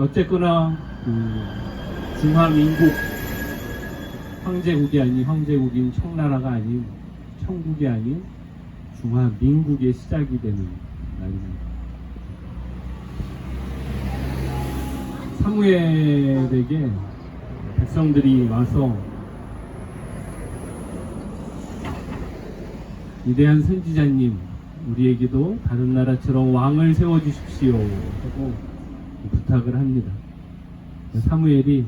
어쨌거나 그 중화민국 황제국이 아닌 황제국인 청나라가 아닌 청국이 아닌 중화민국의 시작이 되는 날입니다. 사무엘에게 백성들이 와서 위대한 선지자님 우리에게도 다른 나라처럼 왕을 세워주십시오 하고 부탁을 합니다. 사무엘이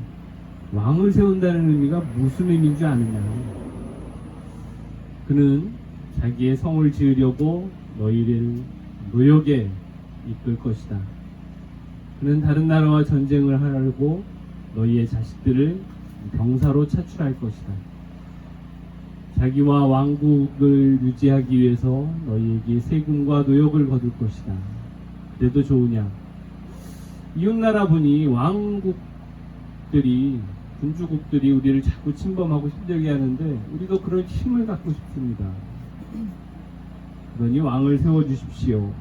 왕을 세운다는 의미가 무슨 의미인 줄 아느냐 그는 자기의 성을 지으려고 너희를 노역에 이끌 것이다. 그는 다른 나라와 전쟁을 하려고 너희의 자식들을 병사로 차출할 것이다. 자기와 왕국을 유지하기 위해서 너희에게 세금과 노역을 거둘 것이다. 그래도 좋으냐? 이웃나라 분이 왕국들이 군주국들이 우리를 자꾸 침범하고 힘들게 하는데 우리도 그런 힘을 갖고 싶습니다. 그러니 왕을 세워 주십시오.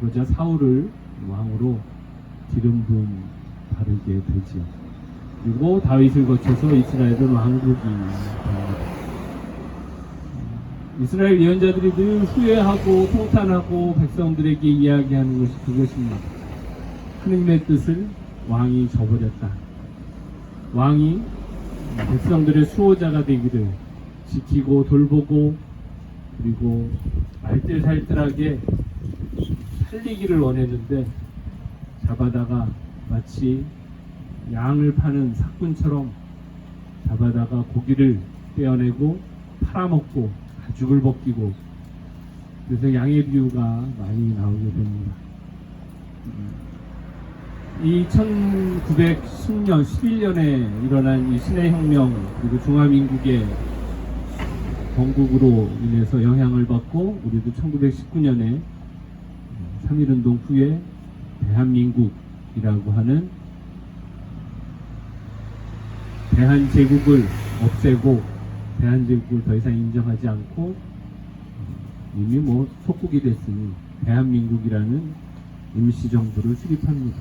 그러자 사울을 왕으로 기름 부음 바르게 되지요. 그리고 다윗을 거쳐서 이스라엘은 왕국이. 이스라엘 예언자들이 늘 후회하고 통탄하고 백성들에게 이야기하는 것이 그것입니다. 하느님의 뜻을 왕이 저버렸다. 왕이 백성들의 수호자가 되기를 지키고 돌보고 그리고 알뜰살뜰하게 살리기를 원했는데 잡아다가 마치 양을 파는 사꾼처럼 잡아다가 고기를 떼어내고 팔아먹고 가 죽을 벗기고 그래서 양의 비유가 많이 나오게 됩니다. 이 1910년, 11년에 일어난 이 신해혁명 그리고 중화민국의 건국으로 인해서 영향을 받고 우리도 1919년에 3.1운동 후에 대한민국이라고 하는 대한제국을 없애고 대한제국을 더 이상 인정하지 않고 이미 뭐 속국이 됐으니 대한민국이라는 임시 정부를 수립합니다.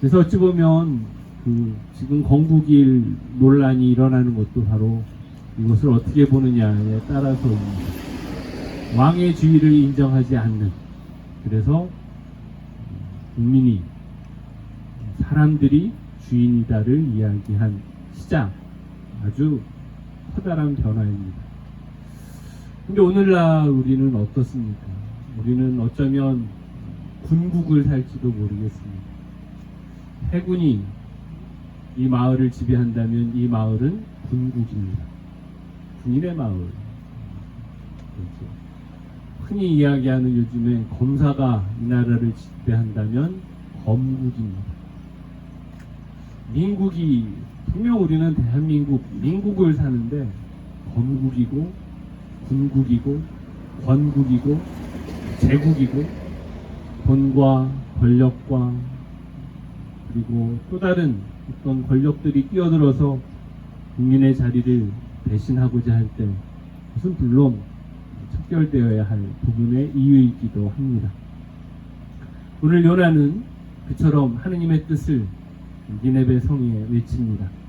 그래서 어찌 보면 그 지금 건국일 논란이 일어나는 것도 바로 이것을 어떻게 보느냐에 따라서입니다. 왕의 주의를 인정하지 않는 그래서 국민이 사람들이 주인이다를 이야기한 시작 아주 커다란 변화입니다. 근데 오늘날 우리는 어떻습니까? 우리는 어쩌면 군국을 살지도 모르겠습니다. 해군이 이 마을을 지배한다면 이 마을은 군국입니다. 군인의 마을. 그렇죠. 흔히 이야기하는 요즘에 검사가 이 나라를 지배한다면 검국입니다. 민국이 분명 우리는 대한민국 민국을 사는데 검국이고 군국이고 권국이고 제국이고 돈과 권력과 그리고 또 다른 어떤 권력들이 끼어들어서 국민의 자리를 대신하고자 할때 그것은 물론 척결되어야 할 부분의 이유이기도 합니다. 오늘 요나는 그처럼 하느님의 뜻을 니네베 성에 외칩니다.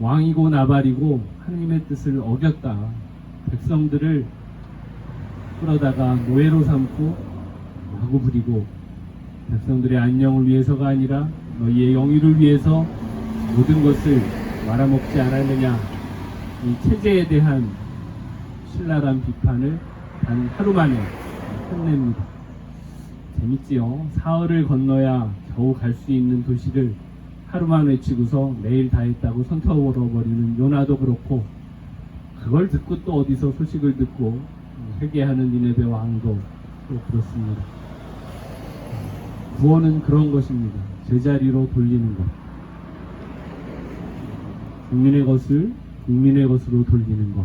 왕이고 나발이고 하느님의 뜻을 어겼다. 백성들을 끌어다가 노예로 삼고 마구 부리고 백성들의 안녕을 위해서가 아니라 너희의 영유를 위해서 모든 것을 말아먹지 않았느냐 이 체제에 대한 신랄한 비판을 단 하루 만에 끝냅니다. 재밌지요? 사흘을 건너야 겨우 갈 수 있는 도시를 하루만 외치고서 내일 다 했다고 손터버리는 요나도 그렇고 그걸 듣고 또 어디서 소식을 듣고 회개하는 니네베 왕도 또 그렇습니다. 구원은 그런 것입니다. 제자리로 돌리는 것. 국민의 것을 국민의 것으로 돌리는 것.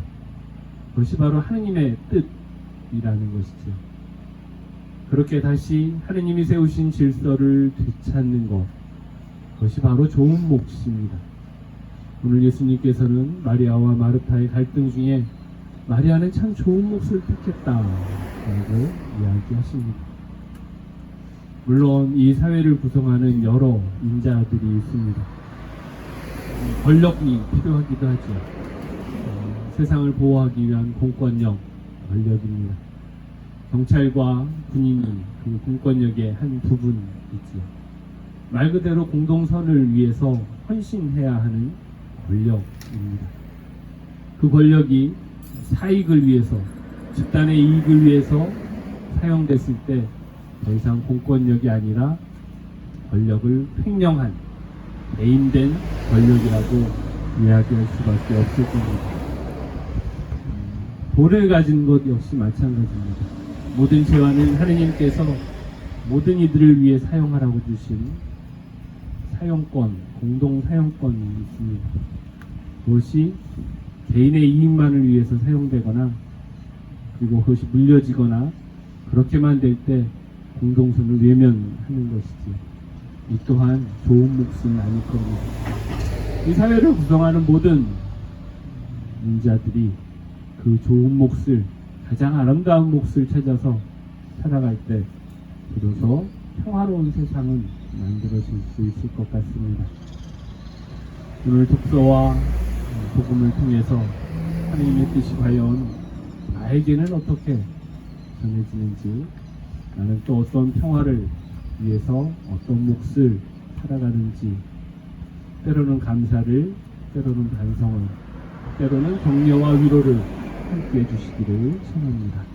그것이 바로 하느님의 뜻이라는 것이죠. 그렇게 다시 하느님이 세우신 질서를 되찾는 것. 그것이 바로 좋은 몫입니다. 오늘 예수님께서는 마리아와 마르타의 갈등 중에 마리아는 참 좋은 몫을 택했다. 라고 이야기하십니다. 물론 이 사회를 구성하는 여러 인자들이 있습니다. 어, 권력이 필요하기도 하죠. 어, 세상을 보호하기 위한 공권력, 권력입니다. 경찰과 군인이 그 공권력의 한 부분이지요. 말 그대로 공동선을 위해서 헌신해야 하는 권력입니다. 그 권력이 사익을 위해서, 집단의 이익을 위해서 사용됐을 때 더 이상 공권력이 아니라 권력을 횡령한 개인된 권력이라고 이야기할 수밖에 없을 겁니다. 음, 돌을 가진 것 역시 마찬가지입니다. 모든 재화는 하느님께서 모든 이들을 위해 사용하라고 주신 사용권, 공동 사용권이 있습니다. 그것이 개인의 이익만을 위해서 사용되거나 그리고 그것이 물려지거나 그렇게만 될 때 공동선을 외면하는 것이지 이 또한 좋은 몫은 아닐 겁니다. 이 사회를 구성하는 모든 인자들이 그 좋은 몫을 가장 아름다운 몫을 찾아서 살아갈 때 비로소 평화로운 세상은 만들어질 수 있을 것 같습니다. 오늘 독서와 복음을 통해서 하나님의 뜻이 과연 나에게는 어떻게 전해지는지 나는 또 어떤 평화를 위해서 어떤 몫을 살아가는지 때로는 감사를 때로는 반성을 때로는 격려와 위로를 함께 해주시기를 소원합니다.